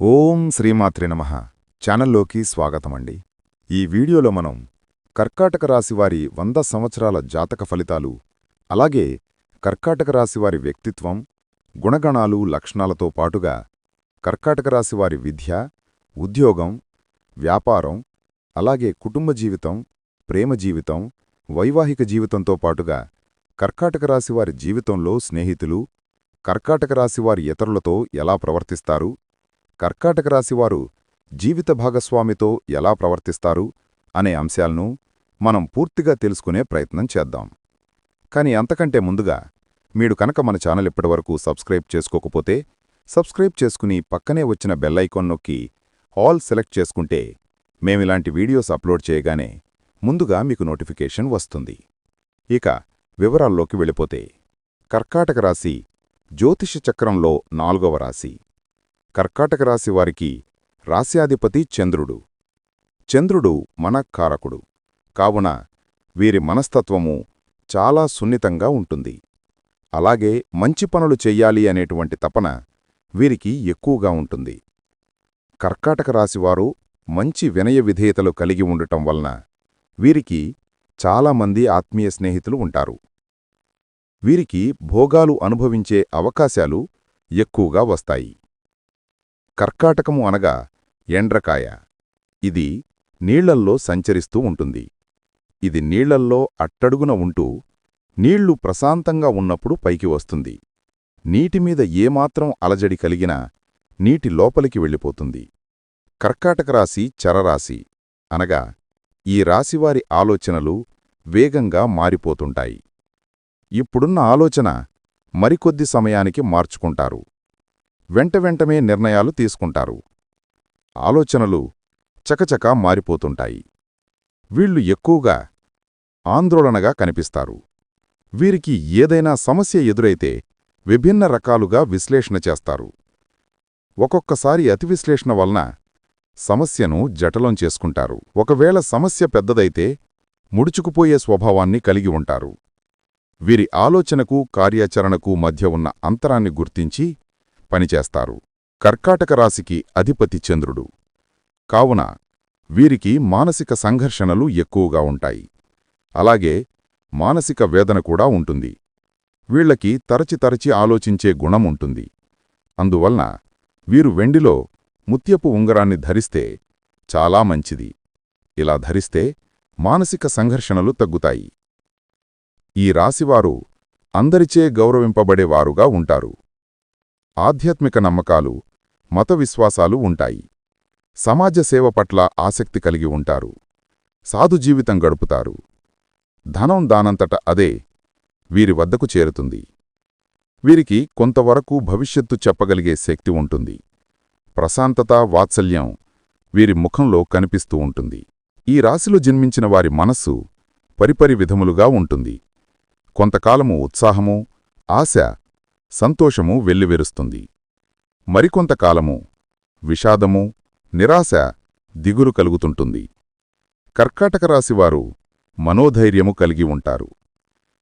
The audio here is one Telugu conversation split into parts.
ఓం శ్రీమాత్రే నమ. ఛానల్లోకి స్వాగతమండి. ఈ వీడియోలో మనం కర్కాటక రాశివారి వంద సంవత్సరాల జాతక ఫలితాలు అలాగే కర్కాటక రాశివారి వ్యక్తిత్వం గుణగణాలు లక్షణాలతో పాటుగా కర్కాటక రాశివారి విద్య ఉద్యోగం వ్యాపారం అలాగే కుటుంబ జీవితం ప్రేమ జీవితం వైవాహిక జీవితంతో పాటుగా కర్కాటక రాశివారి జీవితంలో స్నేహితులు కర్కాటక రాశివారి ఇతరులతో ఎలా ప్రవర్తిస్తారు కర్కాటక రాశివారు జీవిత భాగస్వామితో ఎలా ప్రవర్తిస్తారు అనే అంశాలను మనం పూర్తిగా తెలుసుకునే ప్రయత్నం చేద్దాం. కాని అంతకంటే ముందుగా మీరు కనుక మన ఛానల్ ఇప్పటివరకు సబ్స్క్రైబ్ చేసుకోకపోతే సబ్స్క్రైబ్ చేసుకుని పక్కనే వచ్చిన బెల్లైకాన్ నొక్కి ఆల్ సెలెక్ట్ చేసుకుంటే మేమిలాంటి వీడియోస్ అప్లోడ్ చేయగానే ముందుగా మీకు నోటిఫికేషన్ వస్తుంది. ఇక వివరాల్లోకి వెళ్ళిపోతే కర్కాటక రాశి జ్యోతిష చక్రంలో నాలుగవ రాశి. కర్కాటక రాశి వారికి రాశ్యాధిపతి చంద్రుడు. చంద్రుడు మనఃకారకుడు. కావున వీరి మనస్తత్వము చాలా సున్నితంగా ఉంటుంది. అలాగే మంచి పనులు చెయ్యాలి అనేటువంటి తపన వీరికి ఎక్కువగా ఉంటుంది. కర్కాటక రాశివారు మంచి వినయ విధేయతలు కలిగి ఉండటం వలన వీరికి చాలామంది ఆత్మీయ స్నేహితులు ఉంటారు. వీరికి భోగాలు అనుభవించే అవకాశాలు ఎక్కువగా వస్తాయి. కర్కాటకము అనగా ఎండ్రకాయ. ఇది నీళ్ళల్లో సంచరిస్తూ ఉంటుంది. ఇది నీళ్ళల్లో అట్టడుగున ఉంటూ నీళ్ళు ప్రశాంతంగా ఉన్నప్పుడు పైకి వస్తుంది. నీటిమీద ఏమాత్రం అలజడి కలిగినా నీటి లోపలికి వెళ్ళిపోతుంది. కర్కాటక రాశి చరరాశి అనగా ఈ రాశివారి ఆలోచనలు వేగంగా మారిపోతుంటాయి. ఇప్పుడున్న ఆలోచన మరికొద్ది సమయానికి మార్చుకుంటారు. వెంట వెంటనే నిర్ణయాలు తీసుకుంటారు. ఆలోచనలు చకచకా మారిపోతుంటాయి. వీళ్ళు ఎక్కువగా ఆందోళనగా కనిపిస్తారు. వీరికి ఏదైనా సమస్య ఎదురైతే విభిన్న రకాలుగా విశ్లేషణ చేస్తారు. ఒక్కొక్కసారి అతి విశ్లేషణ వలన సమస్యను జటలం చేసుకుంటారు. ఒకవేళ సమస్య పెద్దదైతే ముడుచుకుపోయే స్వభావాన్ని కలిగి ఉంటారు. వీరి ఆలోచనకు కార్యాచరణకు మధ్య ఉన్న అంతరాన్ని గుర్తించి పనిచేస్తారు. కర్కాటక రాశికి అధిపతి చంద్రుడు. కావున వీరికి మానసిక సంఘర్షణలు ఎక్కువగా ఉంటాయి. అలాగే మానసిక వేదన కూడా ఉంటుంది. వీళ్ళకి తరచి తరచి ఆలోచించే గుణం ఉంటుంది. అందువలన వీరు వెండిలో ముత్యపు ఉంగరాన్ని ధరిస్తే చాలా మంచిది. ఇలా ధరిస్తే మానసిక సంఘర్షణలు తగ్గుతాయి. ఈ రాశివారు అందరిచే గౌరవింపబడేవారుగా ఉంటారు. ఆధ్యాత్మిక నమ్మకాలు మత విశ్వాసాలు ఉంటాయి. సమాజ సేవ పట్ల ఆసక్తి కలిగి ఉంటారు. సాధు జీవితం గడుపుతారు. ధనం దానంతట అదే వీరి వద్దకు చేరుతుంది. వీరికి కొంతవరకు భవిష్యత్తు చెప్పగలిగే శక్తి ఉంటుంది. ప్రశాంతత వాత్సల్యం వీరి ముఖంలో కనిపిస్తూ ఉంటుంది. ఈ రాశిలో జన్మించిన వారి మనస్సు పరిపరి విధములుగా ఉంటుంది. కొంతకాలము ఉత్సాహము ఆశ సంతోషము వెల్లివెరుస్తుంది. మరికొంతకాలము విషాదము నిరాశ దిగులు కలుగుతుంటుంది. కర్కాటక రాశివారు మనోధైర్యము కలిగి ఉంటారు.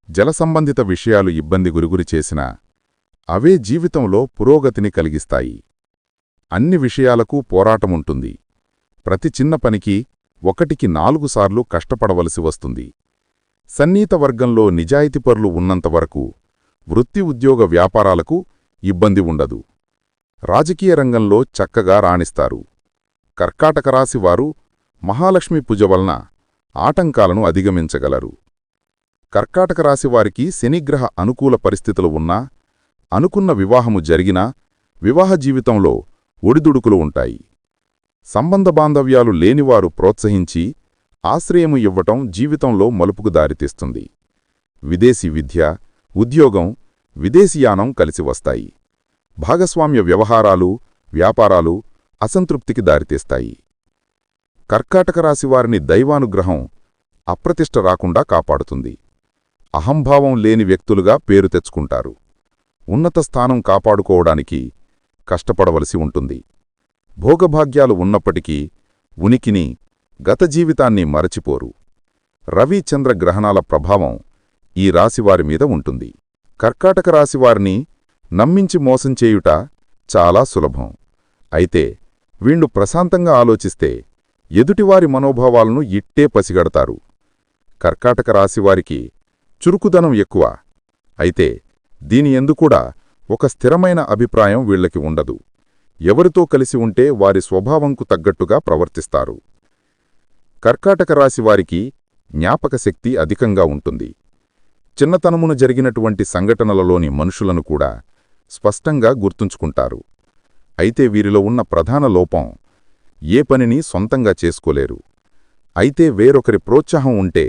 జలసంబంధిత విషయాలు ఇబ్బంది గురుగురి చేసినా అవే జీవితంలో పురోగతిని కలిగిస్తాయి. అన్ని విషయాలకు పోరాటముంటుంది. ప్రతి చిన్న పనికి ఒకటికి నాలుగుసార్లు కష్టపడవలసి వస్తుంది. సన్నిహిత వర్గంలో నిజాయితీపరులు ఉన్నంతవరకు వృత్తి ఉద్యోగ వ్యాపారాలకు ఇబ్బంది ఉండదు. రాజకీయ రంగంలో చక్కగా రాణిస్తారు. కర్కాటక రాశి వారు మహాలక్ష్మి పూజ వలన ఆటంకాలను అధిగమించగలరు. కర్కాటక రాశి వారికి శనిగ్రహ అనుకూల పరిస్థితులు ఉన్నా అనుకున్న వివాహము జరిగినా వివాహ జీవితంలో ఒడిదుడుకులు ఉంటాయి. సంబంధ బాంధవ్యాలు లేనివారు ప్రోత్సహించి ఆశ్రయము ఇవ్వటం జీవితంలో మలుపుకు దారితీస్తుంది. విదేశీ విద్య ఉద్యోగం విదేశీయానం కలిసి వస్తాయి. భాగస్వామ్య వ్యవహారాలు వ్యాపారాలు అసంతృప్తికి దారితీస్తాయి. కర్కాటక రాశివారిని దైవానుగ్రహం అప్రతిష్ట రాకుండా కాపాడుతుంది. అహంభావం లేని వ్యక్తులుగా పేరు తెచ్చుకుంటారు. ఉన్నత స్థానం కాపాడుకోవడానికి కష్టపడవలసి ఉంటుంది. భోగభాగ్యాలు ఉన్నప్పటికీ ఉనికిని గత జీవితాన్ని మరచిపోరు. రవిచంద్ర గ్రహణాల ప్రభావం ఈ రాశివారి మీద ఉంటుంది. కర్కాటక రాశివారిని నమ్మించి మోసం చేయుట చాలా సులభం. అయితే వీళ్ళు ప్రశాంతంగా ఆలోచిస్తే ఎదుటివారి మనోభావాలను ఇట్టే పసిగడతారు. కర్కాటక రాశివారికి చురుకుదనం ఎక్కువ. అయితే దీని ఎందుకూడా ఒక స్థిరమైన అభిప్రాయం వీళ్ళకి ఉండదు. ఎవరితో కలిసి ఉంటే వారి స్వభావంకు తగ్గట్టుగా ప్రవర్తిస్తారు. కర్కాటక రాశివారికి జ్ఞాపకశక్తి అధికంగా ఉంటుంది. చిన్నతనమున జరిగినటువంటి సంఘటనలలోని మనుషులను కూడా స్పష్టంగా గుర్తుంచుకుంటారు. అయితే వీరిలో ఉన్న ప్రధాన లోపం ఏ పనిని సొంతంగా చేసుకోలేరు. అయితే వేరొకరి ప్రోత్సాహం ఉంటే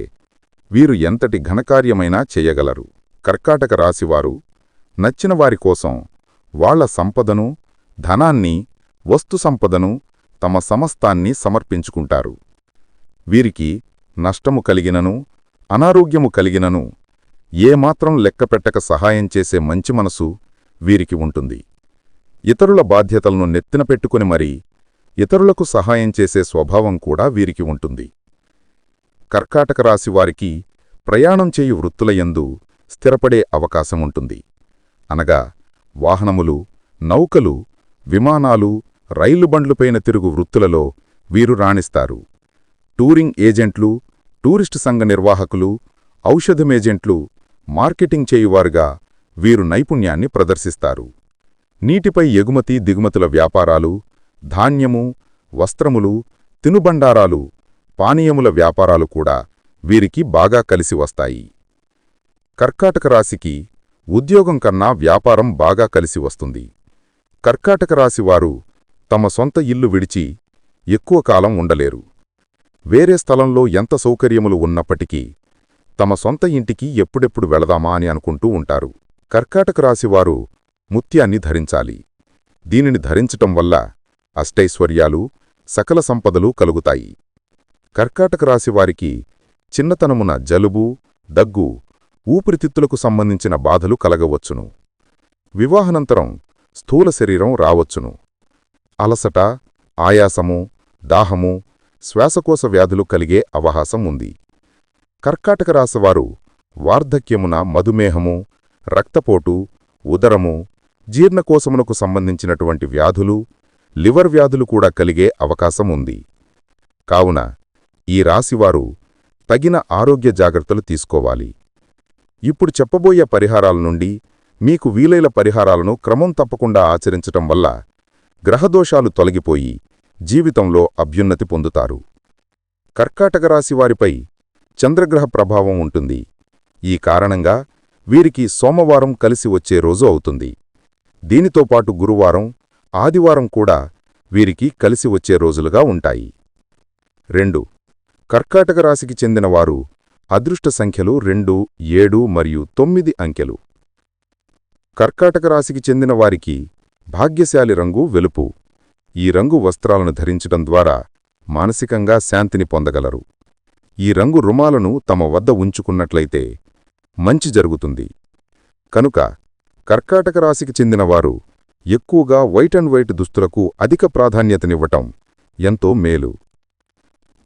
వీరు ఎంతటి ఘనకార్యమైనా చెయ్యగలరు కర్కాటక రాశివారు నచ్చిన వారి కోసం వాళ్ళ సంపదను ధనాన్ని వస్తు సంపదను తమ సమస్తాన్ని సమర్పించుకుంటారు. వీరికి నష్టము కలిగినను అనారోగ్యము కలిగినను ఏమాత్రం లెక్కపెట్టక సహాయం చేసే మంచి మనసు వీరికి ఉంటుంది. ఇతరుల బాధ్యతలను నెత్తిన పెట్టుకుని మరీ ఇతరులకు సహాయం చేసే స్వభావం కూడా వీరికి ఉంటుంది. కర్కాటక రాశి వారికి ప్రయాణం చేయు వృత్తులయందు స్థిరపడే అవకాశముంటుంది అనగా వాహనములు నౌకలు విమానాలు రైలు బండ్లుపైన తిరుగు వృత్తులలో వీరు రాణిస్తారు. టూరింగ్ ఏజెంట్లు టూరిస్టు సంఘ నిర్వాహకులు ఔషధమేజెంట్లు మార్కెటింగ్ చేయువారుగా వీరు నైపుణ్యాన్ని ప్రదర్శిస్తారు. నీటిపై ఎగుమతి దిగుమతుల వ్యాపారాలు ధాన్యము వస్త్రములు తినుబండారాలు పానీయముల వ్యాపారాలు కూడా వీరికి బాగా కలిసి వస్తాయి. కర్కాటక రాశికి ఉద్యోగం కన్నా వ్యాపారం బాగా కలిసి వస్తుంది. కర్కాటక రాశివారు తమ సొంత ఇల్లు విడిచి ఎక్కువ కాలం ఉండలేరు. వేరే స్థలంలో ఎంత సౌకర్యములు ఉన్నప్పటికీ తమ సొంత ఇంటికి ఎప్పుడెప్పుడు వెళదామా అని అనుకుంటూ ఉంటారు. కర్కాటక రాశివారు ముత్యాన్ని ధరించాలి. దీనిని ధరించటం వల్ల అష్టైశ్వర్యాలు సకల సంపదలు కలుగుతాయి. కర్కాటక రాశివారికి చిన్నతనమున జలుబు దగ్గు ఊపిరితిత్తులకు సంబంధించిన బాధలు కలగవచ్చును. వివాహనంతరం స్థూల శరీరం రావచ్చును. అలసట ఆయాసము దాహము శ్వాసకోశ వ్యాధులు కలిగే అవకాశం ఉంది. కర్కాటక రాశివారు వార్ధక్యమున మధుమేహము రక్తపోటు ఉదరము జీర్ణకోశమునకు సంబంధించినటువంటి వ్యాధులు లివర్ వ్యాధులు కూడా కలిగే అవకాశం ఉంది. కావున ఈ రాశివారు తగిన ఆరోగ్య జాగ్రత్తలు తీసుకోవాలి. ఇప్పుడు చెప్పబోయే పరిహారాల నుండి మీకు వీలైన పరిహారాలను క్రమం తప్పకుండా ఆచరించటం వల్ల గ్రహదోషాలు తొలగిపోయి జీవితంలో అభ్యున్నతి పొందుతారు. కర్కాటక రాశివారిపై చంద్రగ్రహ ప్రభావం ఉంటుంది. ఈ కారణంగా వీరికి సోమవారం కలిసి వచ్చే రోజు అవుతుంది. దీనితో పాటు గురువారం ఆదివారం కూడా వీరికి కలిసి వచ్చే రోజులుగా ఉంటాయి. రెండు. కర్కాటక రాశికి చెందినవారు అదృష్ట సంఖ్యలు రెండు ఏడు మరియు తొమ్మిది అంకెలు. కర్కాటక రాశికి చెందిన వారికి భాగ్యశాలి రంగు వెలుపు. ఈ రంగు వస్త్రాలను ధరించడం ద్వారా మానసికంగా శాంతిని పొందగలరు. ఈ రంగు రుమాలను తమ వద్ద ఉంచుకున్నట్లయితే మంచి జరుగుతుంది. కనుక కర్కాటక రాశికి చెందినవారు ఎక్కువగా వైట్ అండ్ వైట్ దుస్తులకు అధిక ప్రాధాన్యతనివ్వటం ఎంతో మేలు.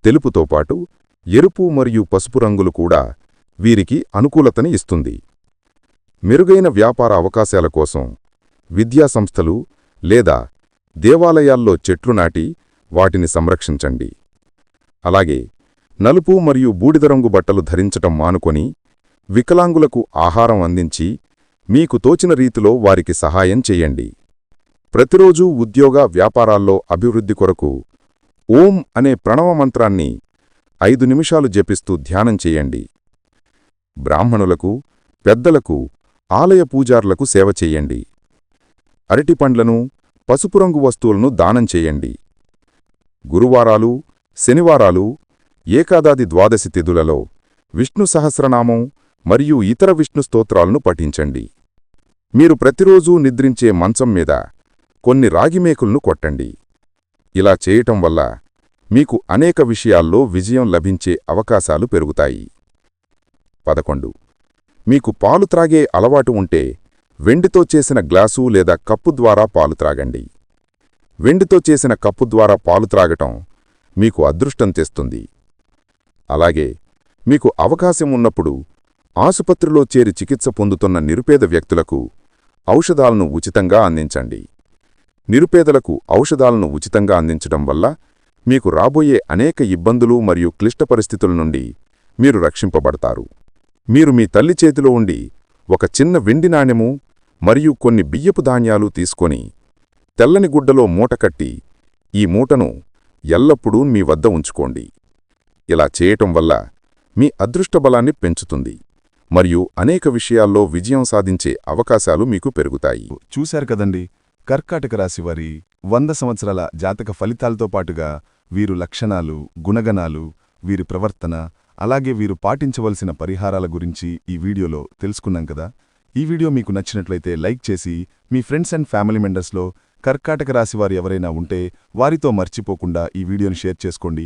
తెలుపుతో పాటు ఎరుపు మరియు పసుపు రంగులు కూడా వీరికి అనుకూలతని ఇస్తుంది. మెరుగైన వ్యాపార అవకాశాల కోసం విద్యాసంస్థలు లేదా దేవాలయాల్లో చెట్లు నాటి వాటిని సంరక్షించండి. అలాగే నలుపు మరియు బూడిదరంగు బట్టలు ధరించటం మానుకొని వికలాంగులకు ఆహారం అందించి మీకు తోచిన రీతిలో వారికి సహాయం చెయ్యండి ప్రతిరోజూ ఉద్యోగ వ్యాపారాల్లో అభివృద్ధి కొరకు ఓం అనే ప్రణవ మంత్రాన్ని ఐదు నిమిషాలు జపిస్తూ ధ్యానం చెయ్యండి బ్రాహ్మణులకు పెద్దలకు ఆలయ పూజార్లకు సేవ చెయ్యండి అరటిపండ్లను పసుపు రంగు వస్తువులను దానం చేయండి. గురువారాలు శనివారాలు ఏకాదాది ద్వాదశి తిథులలో విష్ణు సహస్రనామం మరియు ఇతర విష్ణు స్తోత్రాలను పఠించండి. మీరు ప్రతిరోజూ నిద్రించే మంచం మీద కొన్ని రాగిమేకులను కొట్టండి. ఇలా చేయటం వల్ల మీకు అనేక విషయాల్లో విజయం లభించే అవకాశాలు పెరుగుతాయి. పదకొండు. మీకు పాలు త్రాగే అలవాటు ఉంటే వెండితో చేసిన గ్లాసు లేదా కప్పు ద్వారా పాలు త్రాగండి. వెండితో చేసిన కప్పు ద్వారా పాలు త్రాగటం మీకు అదృష్టం తెస్తుంది. అలాగే మీకు అవకాశం ఉన్నప్పుడు ఆసుపత్రిలో చేరి చికిత్స పొందుతున్న నిరుపేద వ్యక్తులకు ఔషధాలను ఉచితంగా అందించండి. నిరుపేదలకు ఔషధాలను ఉచితంగా అందించడం వల్ల మీకు రాబోయే అనేక ఇబ్బందులు మరియు క్లిష్ట పరిస్థితుల నుండి మీరు రక్షింపబడతారు. మీరు మీ తల్లి చేతిలో ఉండి ఒక చిన్న వెండి నాణెము మరియు కొన్ని బియ్యపు ధాన్యాలు తీసుకొని తెల్లని గుడ్డలో మూట కట్టి ఈ మూటను ఎల్లప్పుడూ మీ వద్ద ఉంచుకోండి. ఇలా చేయటం వల్ల మీ అదృష్టబలాన్ని పెంచుతుంది. మరియు అనేక విషయాల్లో విజయం సాధించే అవకాశాలు మీకు పెరుగుతాయి. చూశారు కదండి కర్కాటక రాశి వారి వంద సంవత్సరాల జాతక ఫలితాలతో పాటుగా వీరు లక్షణాలు గుణగణాలు వీరి ప్రవర్తన అలాగే వీరు పాటించవలసిన పరిహారాల గురించి ఈ వీడియోలో తెలుసుకున్నాం కదా. ఈ వీడియో మీకు నచ్చినట్లయితే లైక్ చేసి మీ ఫ్రెండ్స్ అండ్ ఫ్యామిలీ మెంబర్స్లో కర్కాటక రాశి వారు ఎవరైనా ఉంటే వారితో మర్చిపోకుండా ఈ వీడియోని షేర్ చేసుకోండి.